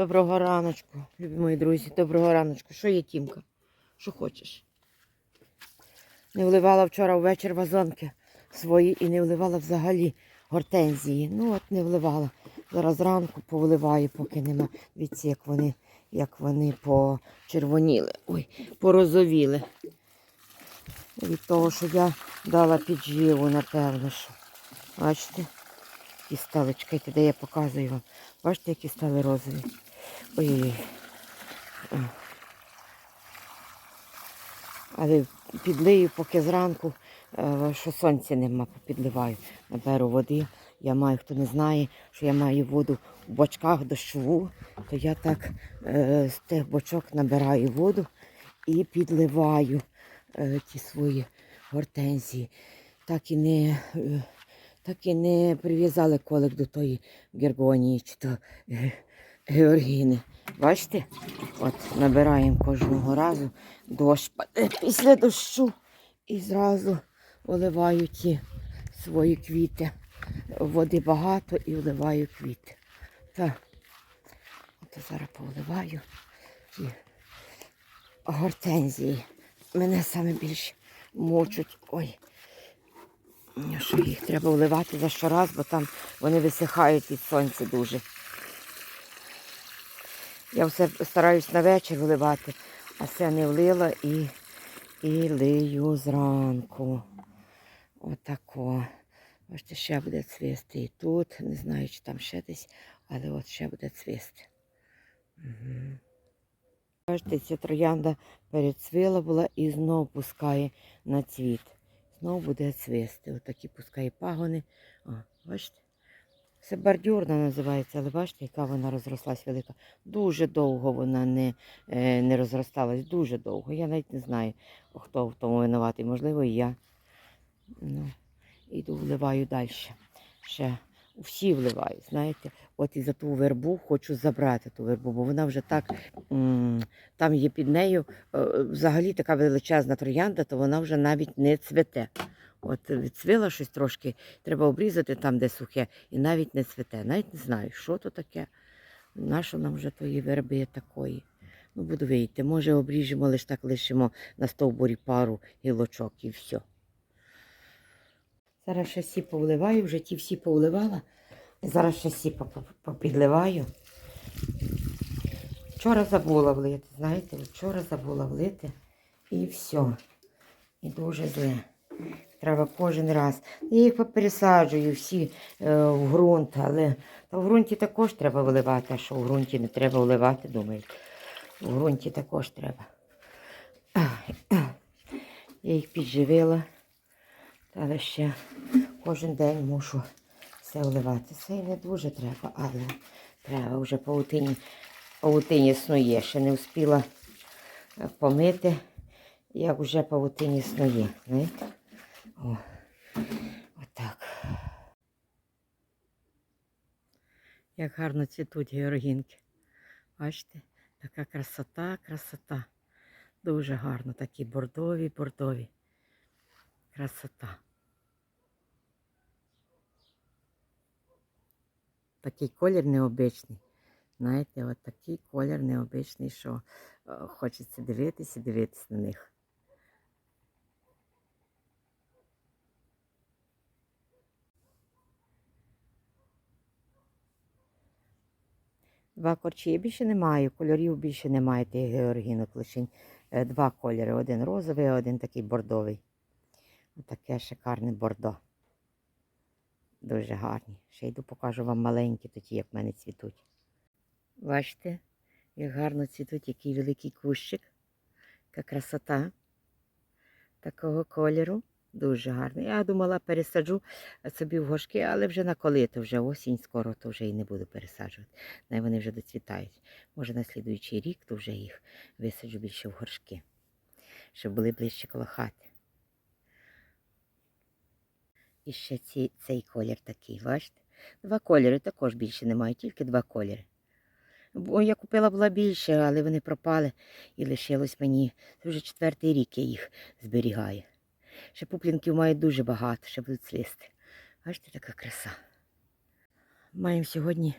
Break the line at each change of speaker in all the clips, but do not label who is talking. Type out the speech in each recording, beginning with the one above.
Доброго раночку, любі мої друзі, доброго раночку. Що є Тімка? Що хочеш? Не вливала вчора ввечері вазонки свої і не вливала взагалі гортензії. Ну от не вливала. Зараз зранку повливаю, поки нема. Дивіться, як вони, як вони почервоніли. Ой, порозовіли. Від того, що я дала підживу, напевно. що. Бачите? І стали, чекайте, де я показую вам. Бачите, які стали розові. Ой-ой-ой. Але підлию, поки зранку, е, що сонця нема, підливаю. Наберу води. Я маю, хто не знає, що я маю воду в бочках дощову, то я так е, з тих бочок набираю воду і підливаю е, ті свої гортензії. Так і не, так і не прив'язали колик до тої гергонії чи то георгіни. Бачите? От набираємо кожного разу дощ після дощу і зразу виливаю ті свої квіти. Води багато і вливаю квіти. Так. От зараз повливаю ті гортензії. Мене саме більше мучуть. Ой. Що їх треба вливати за щораз, бо там вони висихають від сонця дуже. Я все стараюсь на вечір вливати, а все не влила і, і лию зранку. Отако. Бачите, ще буде цвісти і тут. Не знаю, чи там ще десь, але от ще буде цвісти. Угу. Бачите, ця троянда перецвіла була і знов пускає на цвіт. Знов буде цвісти. Отакі пускає пагони. О, бачите? Це бордюрна називається, але бачите, яка вона розрослась велика. Дуже довго вона не, е, не розросталась, дуже довго. Я навіть не знаю, хто в тому винуватий. Можливо, і я. Ну, іду вливаю далі. Ще всі вливають, знаєте. От і за ту вербу хочу забрати ту вербу, бо вона вже так, там є під нею е, взагалі така величезна троянда, то вона вже навіть не цвете. От відцвіла щось трошки, треба обрізати там, де сухе, і навіть не цвете. Навіть не знаю, що то таке. Нащо нам вже тої верби є такої? Ну, буду вийти. Може, обріжемо, лише так лишимо на стовбурі пару гілочок і все. Зараз ще всі повливаю, вже ті всі повливала. Зараз ще поп- попідливаю. Вчора забула влити, знаєте, вчора забула влити і все. І дуже зле. Треба кожен раз. Я їх попересаджую всі е, в ґрунт, але та в ґрунті також треба виливати, а що в ґрунті не треба вливати, думаю. В ґрунті також треба. Я їх підживила, але ще кожен день мушу все вливати. Це і не дуже треба, але треба вже паутині, паутині снує. Ще не встигла помити, як вже паутині снує. Знаєте? О, отак. Як гарно цвітуть георгінки. Бачите, така красота, красота. Дуже гарно, такі бордові, бордові. Красота. Такий колір необичний. Знаєте, от такий колір необичний, що е, хочеться дивитися дивитися на них. Два корчі. Я більше не маю, кольорів більше немає тих георгінок, лише е, два кольори. Один розовий, а один такий бордовий. Отаке шикарне бордо. Дуже гарні. Ще йду покажу вам маленькі, такі, як в мене цвітуть. Бачите, як гарно цвітуть, який великий кущик. Яка красота такого кольору. Дуже гарний. Я думала, пересаджу собі в горшки, але вже на коли, то вже осінь скоро, то вже і не буду пересаджувати. Най вони вже доцвітають. Може, на слідуючий рік, то вже їх висаджу більше в горшки, щоб були ближче коло хати. І ще ці, цей колір такий, бачите? Два кольори також більше немає, тільки два кольори. Бо я купила була більше, але вони пропали і лишилось мені. Це вже четвертий рік я їх зберігаю. Ще пуплінків маю дуже багато, ще будуть цвісти. Бачите, така краса. Маємо сьогодні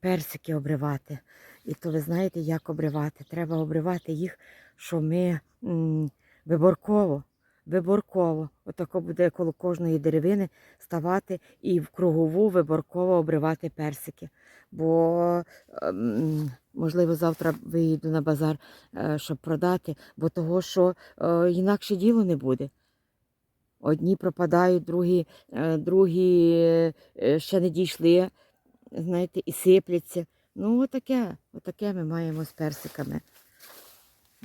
персики обривати. І то ви знаєте, як обривати. Треба обривати їх, що ми виборково. Виборково. Отако буде коло кожної деревини ставати і в кругову виборково обривати персики. Бо, ем, можливо, завтра виїду на базар, е, щоб продати, бо того, що е, інакше діло не буде. Одні пропадають, другі, е, другі е, ще не дійшли, знаєте, і сипляться. Ну, отаке, отаке ми маємо з персиками.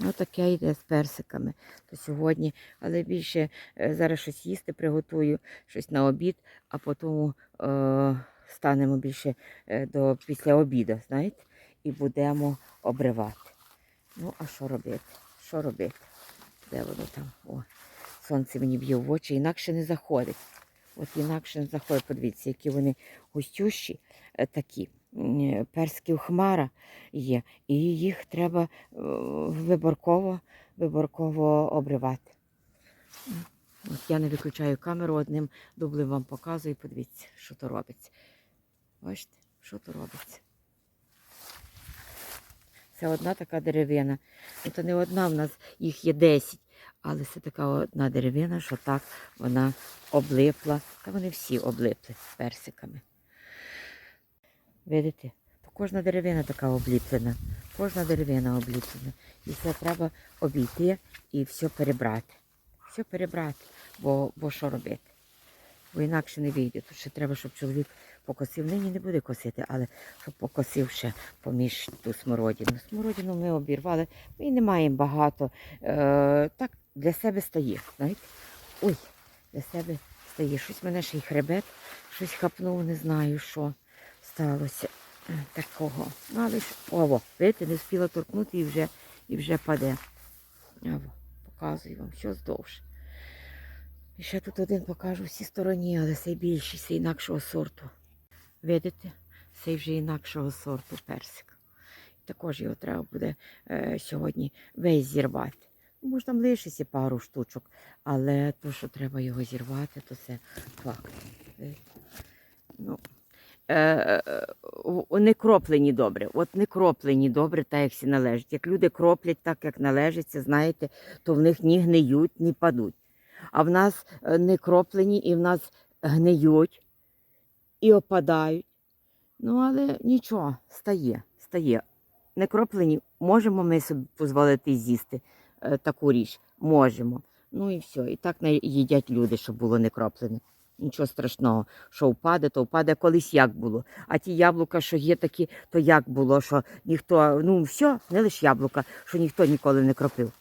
Отаке йде з персиками. То сьогодні, але більше е, зараз щось їсти приготую, щось на обід, а потім е, станемо більше е, до після обіду, знаєте, і будемо обривати. Ну, а що робити? Що робити? Де воно там? О, сонце мені б'є в очі, інакше не заходить. От інакше не заходить. Подивіться, які вони густющі е, такі. Е, Перські хмара є, і їх треба е, виборково, виборково обривати. От я не виключаю камеру одним дублем вам показую. Подивіться, що то робиться. Бачите, що то робиться. Це одна така деревина. То не одна, в нас їх є 10. Але це така одна деревина, що так вона облипла. Та вони всі облипли персиками. Видите? Кожна деревина така обліплена. Кожна деревина обліплена. І це треба обійти і все перебрати. Все перебрати. Бо, бо що робити? Бо інакше не вийде. Тут ще треба, щоб чоловік покосив. Нині не буде косити, але щоб покосив ще поміж ту смородину. Смородину ми обірвали, ми не маємо багато. Е, так для себе стає. Знаєте? Ой, для себе стає. Щось мене ще й хребет, щось хапнув, не знаю, що сталося е, такого. Ну, але ж, ово, видите, не встигла торкнути і вже, і вже паде. Ово, показую вам, що здовж. І ще тут один покажу всі стороні, але цей більший, цей інакшого сорту. Видите? Цей вже інакшого сорту персик. Також його треба буде е, сьогодні весь зірвати. Може, лишиться пару штучок, але то, що треба його зірвати, то це факт. Ну, е, е, не кроплені добре. От не кроплені добре, так як всі належить. Як люди кроплять так, як належиться, знаєте, то в них ні гниють, ні падуть. А в нас е, не кроплені і в нас гниють і опадають. Ну, але нічого, стає, стає. Не кроплені, можемо ми собі дозволити з'їсти таку річ. Можемо. Ну і все. І так їдять люди, щоб було не кроплене. Нічого страшного, що впаде, то впаде колись як було. А ті яблука, що є такі, то як було, що ніхто, ну все, не лише яблука, що ніхто ніколи не кропив.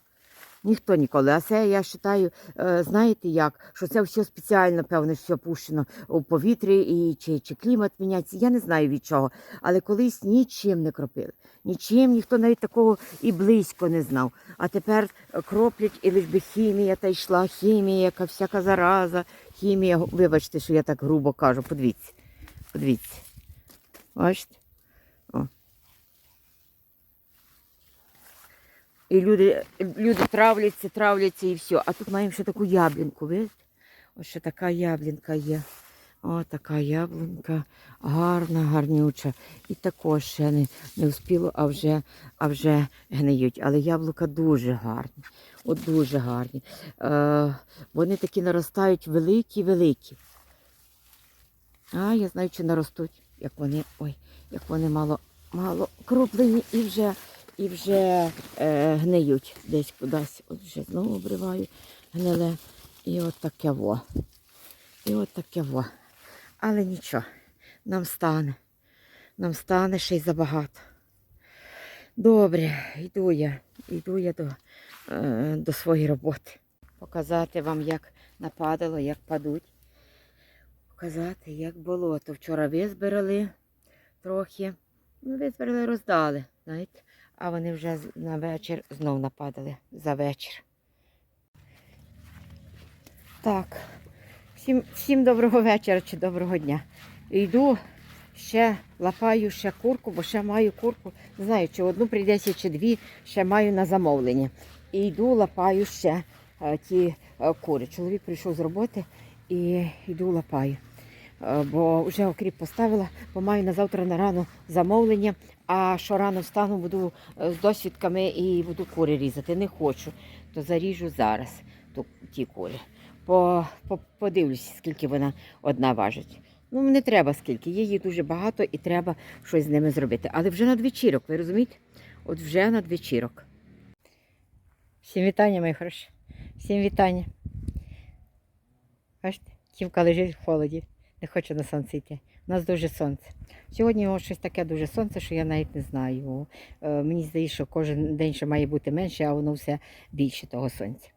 Ніхто ніколи. А це я вважаю, е, знаєте як, що це все спеціально, певно, все пущено у повітрі і чи, чи клімат міняється. Я не знаю від чого. Але колись нічим не кропили. Нічим ніхто навіть такого і близько не знав. А тепер е, кроплять і лиш би хімія та йшла, хімія, яка всяка зараза, хімія. Вибачте, що я так грубо кажу. Подивіться. Подивіться. Бачите? І люди, люди травляться, травляться і все. А тут маємо ще таку яблінку, видите? Ось ще така яблінка є. О, така яблунка, гарна, гарнюча. І також ще не, не вспіло, а вже, а вже гниють. Але яблука дуже гарні. От дуже гарні. Е, вони такі наростають великі-великі. А, я знаю, чи наростуть, як вони, ой, як вони мало, мало круплені і вже, і вже е, гниють десь кудись. От вже знову обриваю гниле. І от таке во. І от таке во. Але нічого, нам стане. Нам стане ще й забагато. Добре, йду я. Йду я до, е, до своєї роботи. Показати вам, як нападало, як падуть. Показати, як болото. Вчора визбирали трохи. Ну, визбирали, роздали, знаєте. А вони вже на вечір знов нападали за вечір. Так. Всім, всім доброго вечора чи доброго дня. Йду, ще лапаю ще курку, бо ще маю курку. Не знаю, чи одну прийдеться, чи дві, ще маю на замовлення. І йду, лапаю ще е, ті е, кури. Чоловік прийшов з роботи і йду лапаю. Е, Бо вже окріп поставила, бо маю на завтра на рану замовлення. А що рано встану, буду е, з досвідками і буду кури різати. Не хочу, то заріжу зараз ту, ті кури. По, по, подивлюсь, скільки вона одна важить. Ну, не треба скільки, її дуже багато і треба щось з ними зробити. Але вже надвечірок, ви розумієте? От вже надвечірок. Всім вітання, мої хороші. Всім вітання. Бачите, Тівка лежить в холоді, не хоче на сонце йти. У нас дуже сонце. Сьогодні о, щось таке дуже сонце, що я навіть не знаю. Е, мені здається, що кожен день ще має бути менше, а воно все більше того сонця.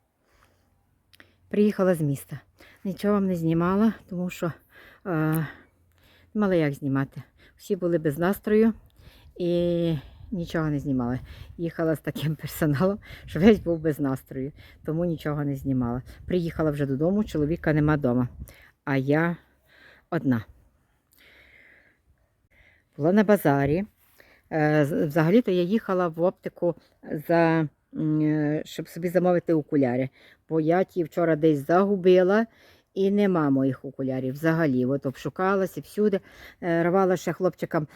Приїхала з міста. Нічого вам не знімала, тому що е, мала як знімати. Всі були без настрою і нічого не знімали. Їхала з таким персоналом, що весь був без настрою, тому нічого не знімала. Приїхала вже додому, чоловіка нема вдома, а я одна. Була на базарі. Е, Взагалі-то я їхала в оптику, за, е, щоб собі замовити окуляри, бо я ті вчора десь загубила. І нема моїх окулярів взагалі. От обшукалася всюди, е, рвала ще хлопчикам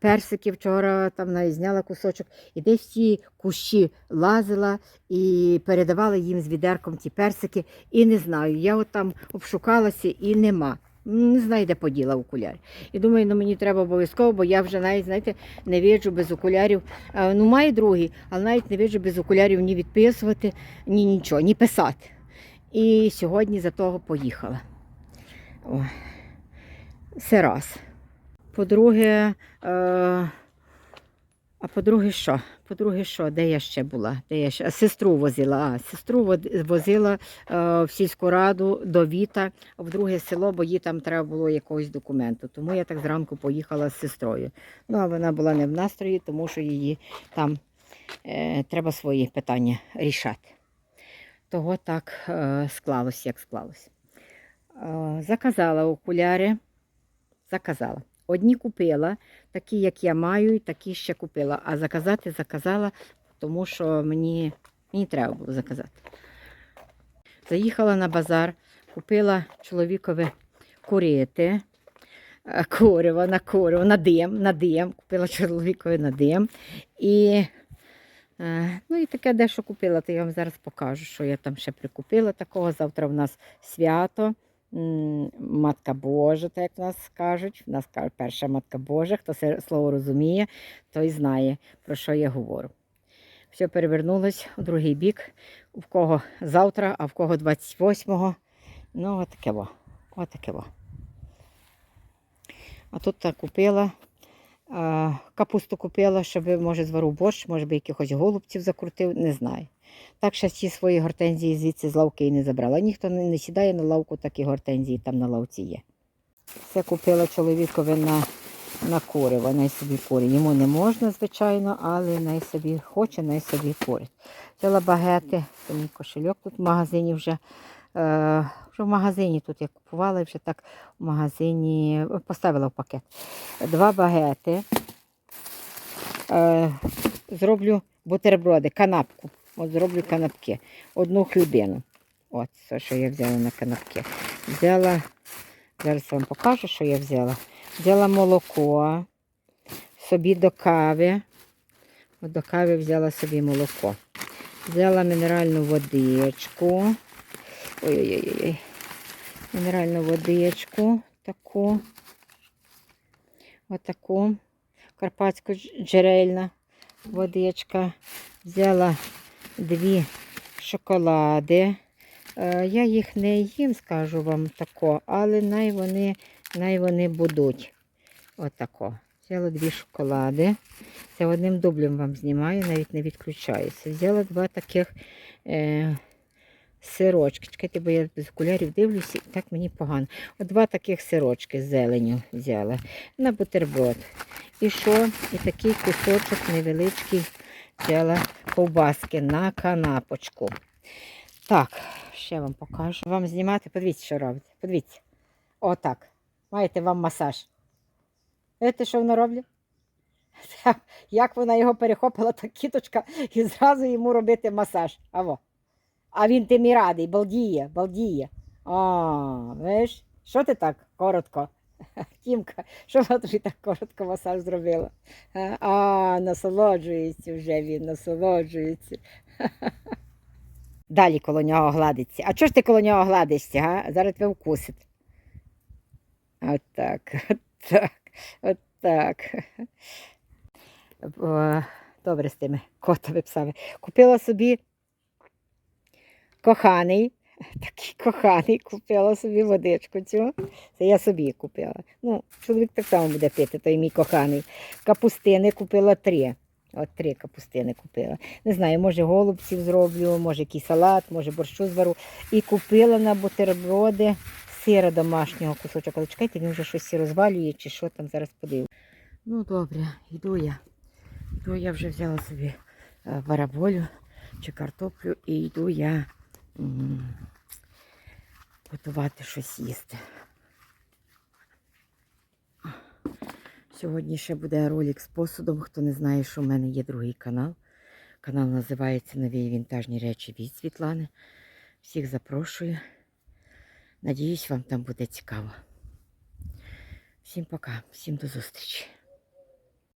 персики вчора, там зняла кусочок, і десь ті кущі лазила і передавала їм з відерком ті персики. І не знаю, я от там обшукалася і нема. Не знайде поділа окуляри. І думаю, ну мені треба обов'язково, бо я вже навіть, знаєте, не виджу без окулярів. Ну, маю другий, але навіть не виджу без окулярів ні відписувати, ні нічого, ні писати. І сьогодні за того поїхала. О. Це раз. По-друге, е, а по-друге, що? По-друге, що? Де я ще була? Де я ще? Сестру возила. А, сестру возила е, в сільську раду до Віта, в друге село, бо їй там треба було якогось документу. Тому я так зранку поїхала з сестрою. Ну, а вона була не в настрої, тому що її там е, треба свої питання рішати. Того так е, склалось, як склалось. Е, заказала окуляри. Заказала. Одні купила, такі, як я маю, і такі ще купила. А заказати заказала, тому що мені, мені треба було заказати. Заїхала на базар, купила чоловікові курити, е, на куриво, на дим, на дим. Купила чоловікові на дим. І, е, ну, і таке дещо купила, то я вам зараз покажу, що я там ще прикупила такого. Завтра в нас свято. Матка Божа, так як в нас кажуть. В нас перша Матка Божа, хто це слово розуміє, той знає, про що я говорю. Все перевернулось у другий бік. У кого завтра, а в кого 28-го. Ну, отаке во. Отаке во. А тут купила. Капусту купила, щоб, може, звару борщ, може би якихось голубців закрутив, не знаю. Так ще ті свої гортензії звідси з лавки і не забрала. Ніхто не, сідає на лавку, такі гортензії там на лавці є. Це купила чоловікові на, на куриво, най собі курить. Йому не можна, звичайно, але най собі хоче, най собі курить. Взяла багети, це мій кошельок тут в магазині вже. Е, вже в магазині тут я купувала і вже так в магазині поставила в пакет. Два багети. Е, зроблю бутерброди, канапку. От зроблю канапки. Одну хлібину. От все, що я взяла на канапки. Взяла, зараз вам покажу, що я взяла. Взяла молоко, собі до кави. От до кави взяла собі молоко. Взяла мінеральну водичку. Ой-ой-ой. Мінеральну водичку таку. Отаку. Карпатську дж- джерельна водичка. Взяла дві шоколади. Е, Я їх не їм, скажу вам тако, але най вони, най вони будуть. Отако. Взяла дві шоколади. Це одним дублем вам знімаю, навіть не відключаюся. Взяла два таких е, сирочки. Чекайте, бо я без окулярів дивлюся, і так мені погано. От два таких сирочки з зеленю взяла на бутерброд. І що? І такий кусочок невеличкий взяла ковбаски на канапочку. Так, ще вам покажу. Вам знімати, подивіться, що робить. Подивіться. Отак. Маєте вам масаж. Видите, що вона робить? Як вона його перехопила, та кіточка, і зразу йому робити масаж. Аво. А він тим і радий, балдіє, балдіє. О, видиш, що ти так коротко? Тімка, що вона так коротко масаж зробила? А, а насолоджується вже він, насолоджується. Далі коло нього гладиться. А чого ж ти коло нього гладишся, га? Зараз тебе вкусить. От так, от так, от так. Добре з тими котами псами. Купила собі коханий, такий коханий, купила собі водичку цю. Це я собі купила. Ну, чоловік так само буде пити, той мій коханий. Капустини купила три. От три капустини купила. Не знаю, може голубців зроблю, може якийсь салат, може борщу звару. І купила на бутерброди сира домашнього кусочок. Але чекайте, він вже щось розвалює чи що там зараз подивлю. Ну добре, йду я. Йду я вже взяла собі е, бараболю чи картоплю і йду я готувати щось їсти. Сьогодні ще буде ролик з посудом. Хто не знає, що в мене є другий канал. Канал називається Нові вінтажні речі від Світлани. Всіх запрошую. Надіюсь, вам там буде цікаво. Всім пока, всім до зустрічі.